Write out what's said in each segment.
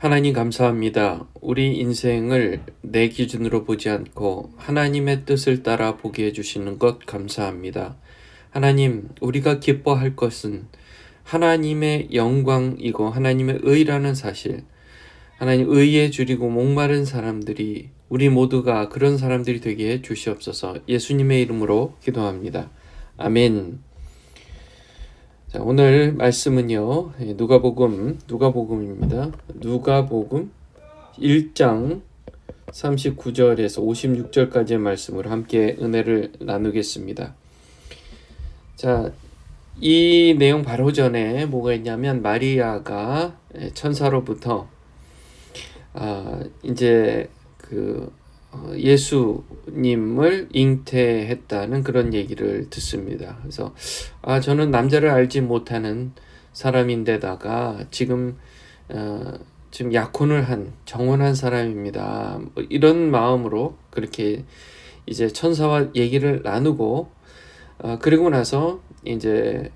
하나님 감사합니다. 우리 인생을 내 기준으로 보지 않고 하나님의 뜻을 따라 보게 해주시는 것 감사합니다. 하나님, 우리가 기뻐할 것은 하나님의 영광이고 하나님의 의라는 사실. 하나님 의에 줄이고 목마른 사람들이 우리 모두가 그런 사람들이 되게 해 주시옵소서. 예수님의 이름으로 기도합니다. 아멘. 자, 오늘 말씀은요. 예, 누가복음 누가복음입니다. 누가복음 1장 39절에서 56절까지의 말씀을 함께 은혜를 나누겠습니다. 자, 이 내용 바로 전에 뭐가 있냐면 마리아가 예, 천사로부터 아, 이제 그 어, 예수님을 잉태했다는 그런 얘기를 듣습니다. 그래서 아 저는 남자를 알지 못하는 사람인데다가 지금 어, 지금 약혼을 한 정혼한 사람입니다. 뭐 이런 마음으로 그렇게 이제 천사와 얘기를 나누고 어, 그리고 나서 이제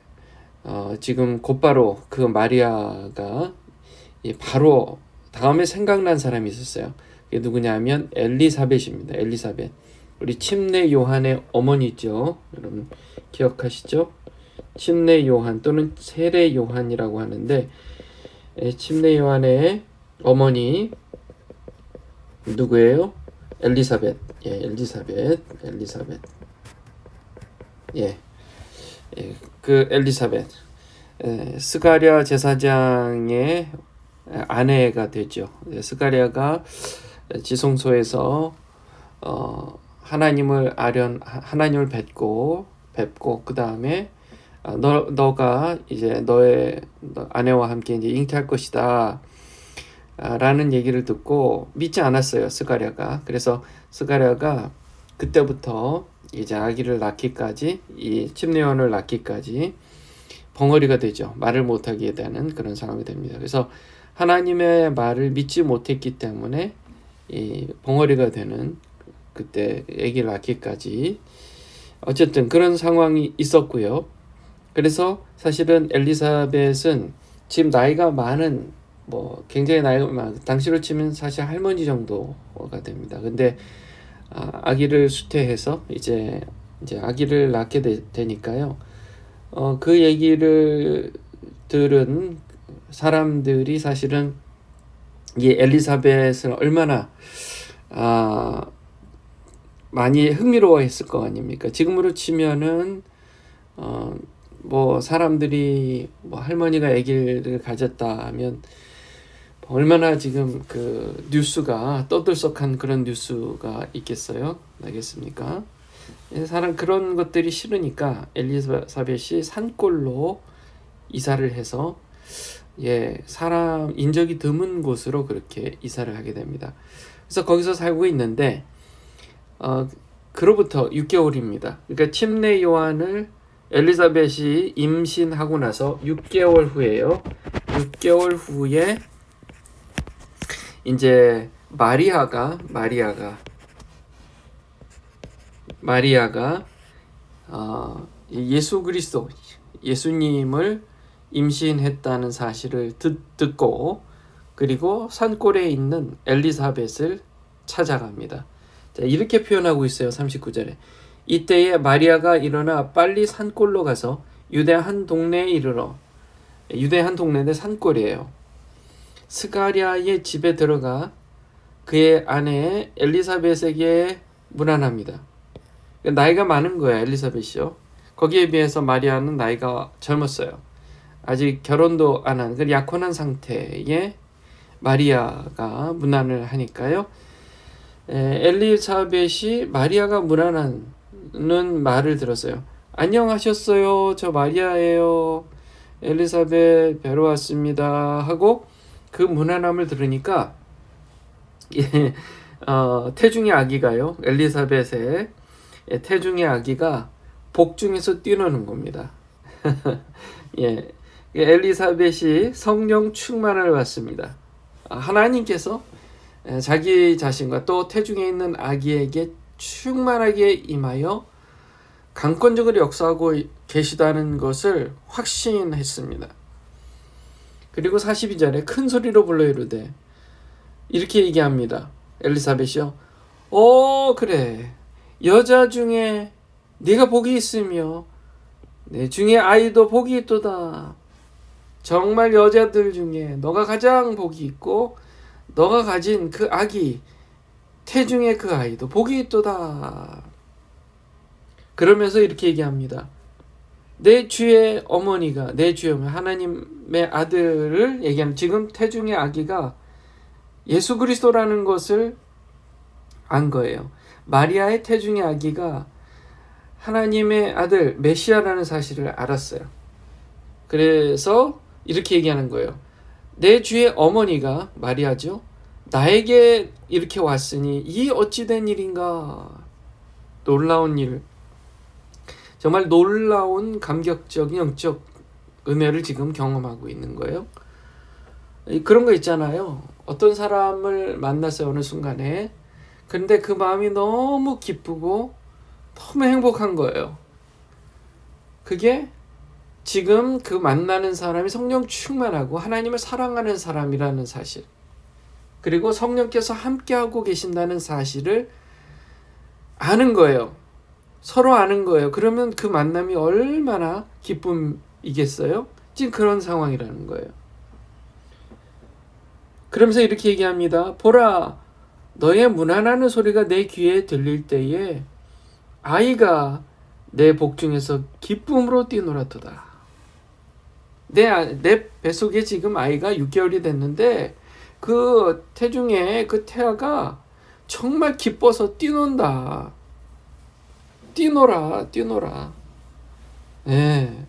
어, 지금 곧바로 그 마리아가 바로 다음에 생각난 사람이 있었어요. 이게 누구냐면 엘리사벳입니다. 엘리사벳. 우리 침례 요한의 어머니죠. 여러분 기억하시죠? 침례 요한 또는 세례 요한이라고 하는데 침례 요한의 어머니 누구예요? 엘리사벳. 예, 엘리사벳. 엘리사벳. 예. 예, 그 엘리사벳. 에, 스가랴 제사장의 아내가 되죠. 스가랴가 지성소에서 어, 하나님을 아련 하나님을 뵙고 뵙고 그 다음에 어, 너 너가 이제 너의 아내와 함께 이제 잉태할 것이다. 라는 얘기를 듣고 믿지 않았어요 스가랴가 그래서 스가랴가 그때부터 이제 아기를 낳기까지 이 침례원을 낳기까지 벙어리가 되죠 말을 못하게 되는 그런 상황이 됩니다 그래서 하나님의 말을 믿지 못했기 때문에 이 벙어리가 되는 그때 아기를 낳기까지 어쨌든 그런 상황이 있었고요. 그래서 사실은 엘리사벳은 지금 나이가 많은 뭐 굉장히 나이가 많 당시로 치면 사실 할머니 정도가 됩니다. 근데 아, 아기를 수태해서 이제 이제 아기를 낳게 되, 니까요 어, 그 얘기를 들은 사람들이 사실은 이 엘리사벳을 얼마나 아, 많이 흥미로워했을 거 아닙니까? 지금으로 치면은 어, 뭐 사람들이 뭐 할머니가 아기를 가졌다 하면 얼마나 지금 그 뉴스가 떠들썩한 그런 뉴스가 있겠어요? 알겠습니까? 사람 그런 것들이 싫으니까 엘리사벳이 산골로 이사를 해서 예, 사람 인적이 드문 곳으로 그렇게 이사를 하게 됩니다. 그래서 거기서 살고 있는데 어, 그로부터 6개월입니다. 그러니까 침례 요한을 엘리자벳이 임신하고 나서 6개월 후에요. 6개월 후에 이제 마리아가 마리아가 마리아가 어, 예수 그리스도 예수님을 임신했다는 사실을 듣, 듣고 그리고 산골에 있는 엘리사벳을 찾아갑니다. 자, 이렇게 표현하고 있어요. 39절에. 이때에 마리아가 일어나 빨리 산골로 가서 유대 한 동네에 이르러 유대 한 동네인데 산골이에요. 스가리아의 집에 들어가 그의 아내 엘리사벳에게 문안합니다. 나이가 많은 거야 엘리사벳이요. 거기에 비해서 마리아는 나이가 젊었어요. 아직 결혼도 안 한 그 약혼한 상태의 마리아가 문안을 하니까요. 에, 엘리사벳이 마리아가 문안하는 말을 들었어요. 안녕하셨어요. 저 마리아예요. 엘리사벳 뵈러 왔습니다. 하고 그 문안함을 들으니까 예, 어, 태중의 아기가요. 엘리사벳의 태중의 아기가 복중에서 뛰노는 겁니다. 예, 엘리사벳이 성령 충만을 받습니다. 아, 하나님께서 자기 자신과 또 태중에 있는 아기에게 충만하게 임하여 강권적으로 역사하고 계시다는 것을 확신했습니다. 그리고 42절에 큰 소리로 불러 이르되 이렇게 얘기합니다. 엘리사벳이요. 어 그래 여자 중에 네가 복이 있으며 내 중에 아이도 복이 있도다. 정말 여자들 중에 너가 가장 복이 있고 너가 가진 그 아기 태중의 그 아이도 복이 있도다. 그러면서 이렇게 얘기합니다. 내 주의 어머니가 내 주의 어머니 하나님의 아들을 얘기하는 지금 태중의 아기가 예수 그리스도라는 것을 안 거예요. 마리아의 태중의 아기가 하나님의 아들 메시아라는 사실을 알았어요. 그래서 이렇게 얘기하는 거예요. 내 주의 어머니가 마리아죠. 나에게 이렇게 왔으니 이 어찌된 일인가? 놀라운 일. 정말 놀라운 감격적인 영적 은혜를 지금 경험하고 있는 거예요. 그런 거 있잖아요. 어떤 사람을 만났어요, 어느 순간에. 근데 그 마음이 너무 기쁘고 너무 행복한 거예요. 그게 지금 그 만나는 사람이 성령 충만하고 하나님을 사랑하는 사람이라는 사실. 그리고 성령께서 함께하고 계신다는 사실을 아는 거예요. 서로 아는 거예요. 그러면 그 만남이 얼마나 기쁨이겠어요? 지금 그런 상황이라는 거예요. 그러면서 이렇게 얘기합니다. 보라, 너의 무난하는 소리가 내 귀에 들릴 때에 아이가 내 복중에서 기쁨으로 뛰놀았도다. 내, 아, 내 뱃속에 지금 아이가 6개월이 됐는데 그 태중에 그 태아가 정말 기뻐서 뛰논다. 뛰노라, 뛰노라. 네.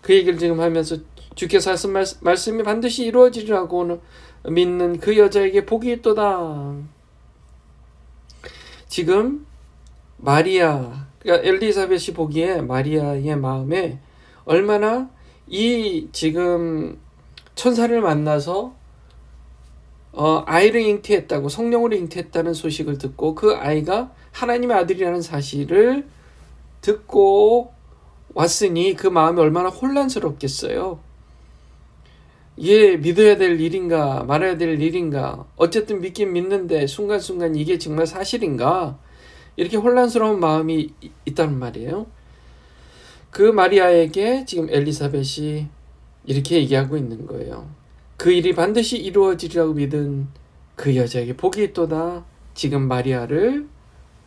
그 얘기를 지금 하면서 주께서 하신 말씀 이 반드시 이루어지리라고 믿는 그 여자에게 복이 있도다. 지금 마리아, 그러니까 엘리사벳이 보기에 마리아의 마음에 얼마나 이 지금 천사를 만나서 어, 아이를 잉태했다고 성령으로 잉태했다는 소식을 듣고 그 아이가 하나님의 아들이라는 사실을 듣고 왔으니 그 마음이 얼마나 혼란스럽겠어요. 이게 믿어야 될 일인가 말아야 될 일인가 어쨌든 믿긴 믿는데 순간순간 이게 정말 사실인가 이렇게 혼란스러운 마음이 있다는 말이에요. 그 마리아에게 지금 엘리사벳이 이렇게 얘기하고 있는 거예요. 그 일이 반드시 이루어지리라고 믿은 그 여자에게 복이 있도다. 지금 마리아를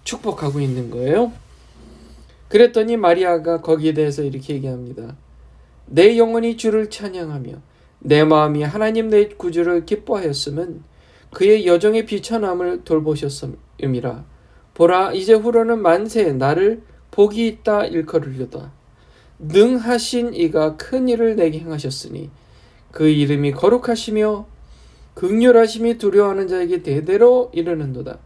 축복하고 있는 거예요. 그랬더니 마리아가 거기에 대해서 이렇게 얘기합니다. 내 영혼이 주를 찬양하며 내 마음이 하나님 내 구주를 기뻐하였으면 그의 여정의 비천함을 돌보셨음이라. 보라 이제 후로는 만세 나를 복이 있다 일컬으려다. 능하신 이가 큰 일을 내게 행하셨으니 그 이름이 거룩하시며 극률하심이 두려워하는 자에게 대대로 이르는도다.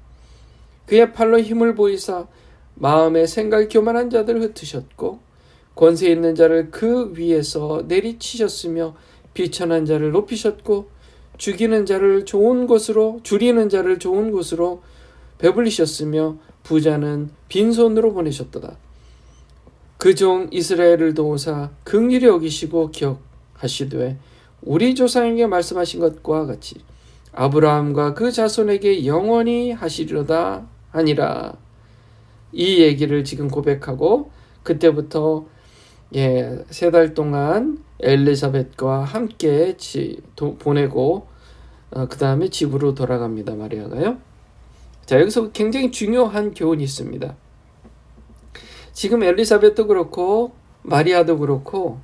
그의 팔로 힘을 보이사 마음에 생각 교만한 자들을 흩으셨고 권세 있는 자를 그 위에서 내리치셨으며 비천한 자를 높이셨고 죽이는 자를 좋은 곳으로 줄이는 자를 좋은 곳으로 배불리셨으며 부자는 빈손으로 보내셨도다. 그 종 이스라엘을 도우사 극률히 여기시고 기억하시되 우리 조상에게 말씀하신 것과 같이 아브라함과 그 자손에게 영원히 하시리로다 하니라. 이 얘기를 지금 고백하고 그때부터 예, 세 달 동안 엘리사벳과 함께 지, 도, 보내고 어, 그 다음에 집으로 돌아갑니다. 마리아가요. 자 여기서 굉장히 중요한 교훈이 있습니다. 지금 엘리사벳도 그렇고 마리아도 그렇고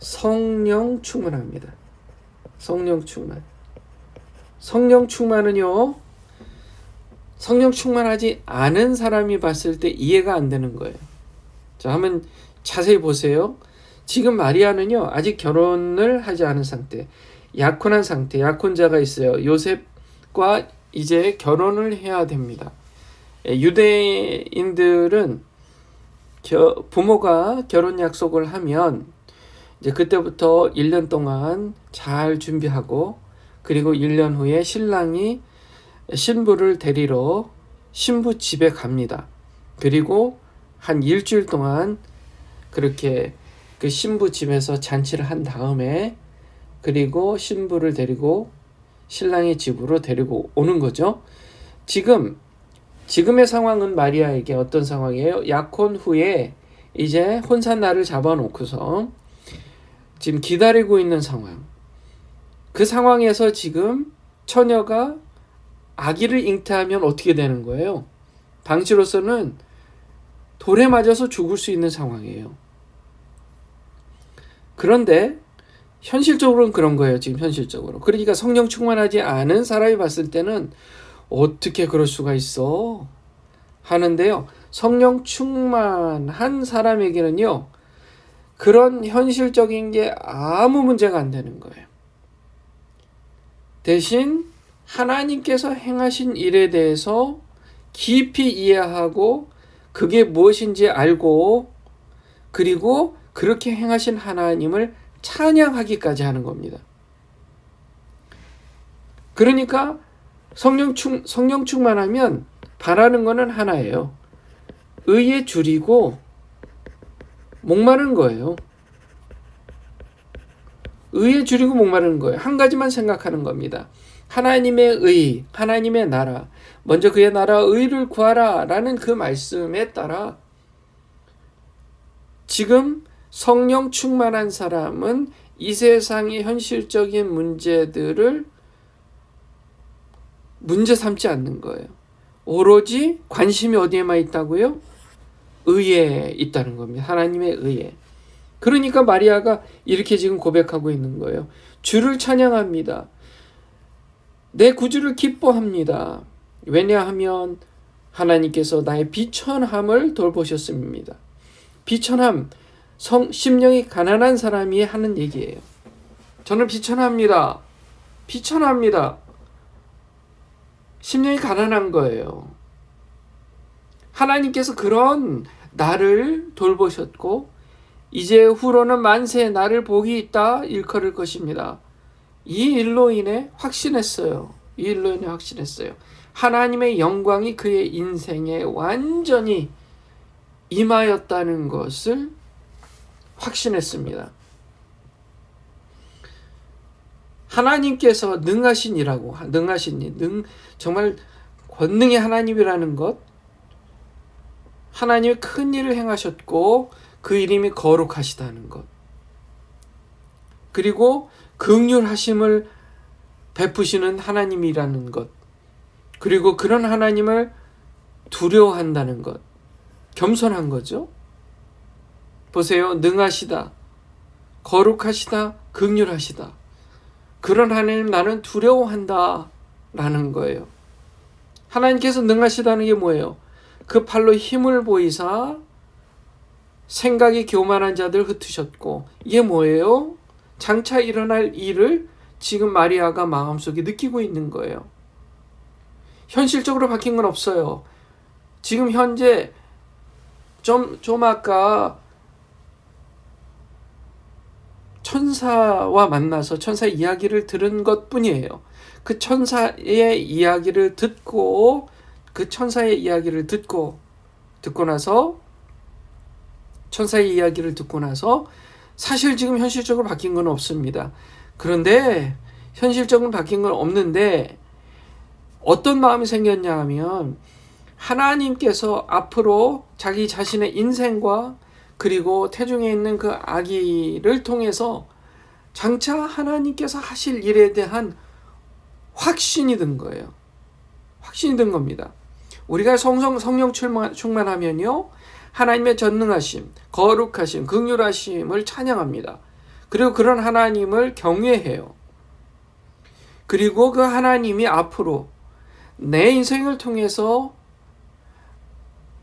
성령 충만합니다. 성령 충만. 성령 충만은요. 성령 충만하지 않은 사람이 봤을 때 이해가 안 되는 거예요. 자, 한번 자세히 보세요. 지금 마리아는요, 아직 결혼을 하지 않은 상태, 약혼한 상태, 약혼자가 있어요. 요셉과 이제 결혼을 해야 됩니다. 예, 유대인들은 부모가 결혼 약속을 하면 이제 그때부터 1년 동안 잘 준비하고 그리고 1년 후에 신랑이 신부를 데리러 신부 집에 갑니다. 그리고 한 일주일 동안 그렇게 그 신부 집에서 잔치를 한 다음에 그리고 신부를 데리고 신랑의 집으로 데리고 오는 거죠. 지금 지금의 상황은 마리아에게 어떤 상황이에요? 약혼 후에 이제 혼산 날을 잡아놓고서 지금 기다리고 있는 상황. 그 상황에서 지금 처녀가 아기를 잉태하면 어떻게 되는 거예요? 당시로서는 돌에 맞아서 죽을 수 있는 상황이에요. 그런데 현실적으로는 그런 거예요. 지금 현실적으로. 그러니까 성령 충만하지 않은 사람이 봤을 때는 어떻게 그럴 수가 있어? 하는데요. 성령 충만한 사람에게는요. 그런 현실적인 게 아무 문제가 안 되는 거예요. 대신 하나님께서 행하신 일에 대해서 깊이 이해하고 그게 무엇인지 알고 그리고 그렇게 행하신 하나님을 찬양하기까지 하는 겁니다. 그러니까 성령 충 성령 충만하면 바라는 거는 하나예요. 의에 줄이고 목마른 거예요. 의에 줄이고 목마르는 거예요. 한 가지만 생각하는 겁니다. 하나님의 의, 하나님의 나라, 먼저 그의 나라 의를 구하라 라는 그 말씀에 따라 지금 성령 충만한 사람은 이 세상의 현실적인 문제들을 문제 삼지 않는 거예요. 오로지 관심이 어디에만 있다고요? 의에 있다는 겁니다. 하나님의 의에. 그러니까 마리아가 이렇게 지금 고백하고 있는 거예요. 주를 찬양합니다. 내 구주를 기뻐합니다. 왜냐하면 하나님께서 나의 비천함을 돌보셨습니다. 비천함, 성, 심령이 가난한 사람이 하는 얘기예요. 저는 비천합니다. 비천합니다. 심령이 가난한 거예요. 하나님께서 그런 나를 돌보셨고 이제 후로는 만세 나를 복이 있다 일컬을 것입니다. 이 일로 인해 확신했어요. 이 일로 인해 확신했어요. 하나님의 영광이 그의 인생에 완전히 임하였다는 것을 확신했습니다. 하나님께서 능하신 이라고 능하신 이, 능 정말 권능의 하나님이라는 것 하나님이 큰 일을 행하셨고 그 이름이 거룩하시다는 것 그리고 긍휼하심을 베푸시는 하나님이라는 것 그리고 그런 하나님을 두려워한다는 것 겸손한 거죠. 보세요. 능하시다. 거룩하시다. 극률하시다. 그런 하나님 나는 두려워한다. 라는 거예요. 하나님께서 능하시다는 게 뭐예요? 그 팔로 힘을 보이사 생각이 교만한 자들 흩으셨고 이게 뭐예요? 장차 일어날 일을 지금 마리아가 마음속에 느끼고 있는 거예요. 현실적으로 바뀐 건 없어요. 지금 현재 좀, 좀 아까 천사와 만나서 천사 이야기를 들은 것 뿐이에요. 그 천사의 이야기를 듣고, 그 천사의 이야기를 듣고, 듣고 나서, 천사의 이야기를 듣고 나서, 사실 지금 현실적으로 바뀐 건 없습니다. 그런데, 현실적으로 바뀐 건 없는데, 어떤 마음이 생겼냐 하면, 하나님께서 앞으로 자기 자신의 인생과 그리고 태중에 있는 그 아기를 통해서 장차 하나님께서 하실 일에 대한 확신이 든 거예요. 확신이 든 겁니다. 우리가 성성 성령 충만, 충만하면요. 하나님의 전능하심, 거룩하심, 긍휼하심을 찬양합니다. 그리고 그런 하나님을 경외해요. 그리고 그 하나님이 앞으로 내 인생을 통해서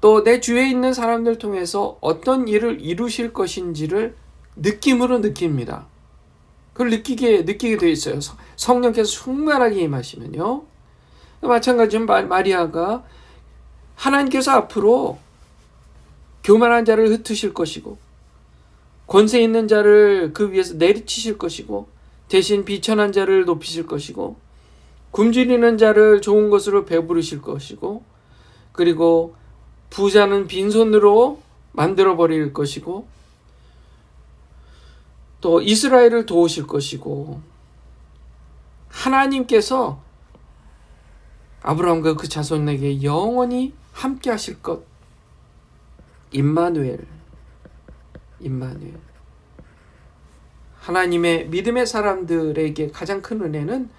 또 내 주위에 있는 사람들 통해서 어떤 일을 이루실 것인지를 느낌으로 느낍니다. 그걸 느끼게 느끼게 돼 있어요. 성령께서 충만하게 임하시면요. 마찬가지로 마리아가 하나님께서 앞으로 교만한 자를 흩으실 것이고 권세 있는 자를 그 위에서 내리치실 것이고 대신 비천한 자를 높이실 것이고 굶주리는 자를 좋은 것으로 배부르실 것이고 그리고 부자는 빈손으로 만들어 버릴 것이고 또 이스라엘을 도우실 것이고 하나님께서 아브라함과 그 자손에게 영원히 함께 하실 것 임마누엘 임마누엘 하나님의 믿음의 사람들에게 가장 큰 은혜는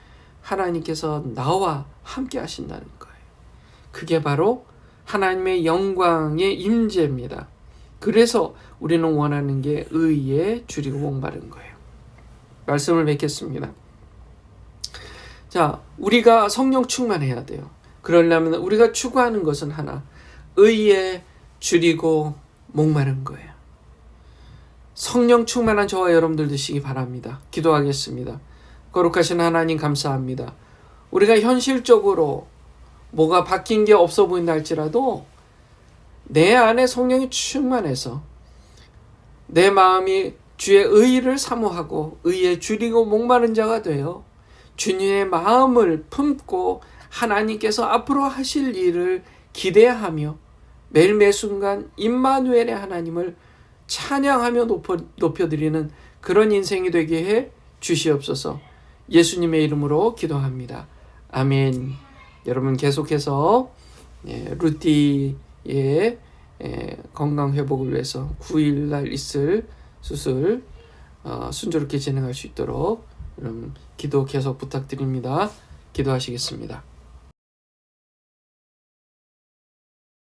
하나님께서 나와 함께 하신다는 거예요. 그게 바로 하나님의 영광의 임재입니다. 그래서 우리는 원하는 게 의에 줄이고 목마른 거예요. 말씀을 맺겠습니다. 자, 우리가 성령 충만해야 돼요. 그러려면 우리가 추구하는 것은 하나, 의에 줄이고 목마른 거예요. 성령 충만한 저와 여러분들 되시기 바랍니다. 기도하겠습니다. 거룩하신 하나님 감사합니다. 우리가 현실적으로 뭐가 바뀐 게 없어 보인다 할지라도 내 안에 성령이 충만해서 내 마음이 주의 의를 사모하고 의에 줄이고 목마른 자가 되어 주님의 마음을 품고 하나님께서 앞으로 하실 일을 기대하며 매일 매 순간 임마누엘의 하나님을 찬양하며 높여, 높여드리는 그런 인생이 되게 해 주시옵소서 예수님의 이름으로 기도합니다. 아멘. 여러분 계속해서 예, 루티의 예, 건강 회복을 위해서 9일 날 있을 수술 어, 순조롭게 진행할 수 있도록 여러분 기도 계속 부탁드립니다. 기도하시겠습니다.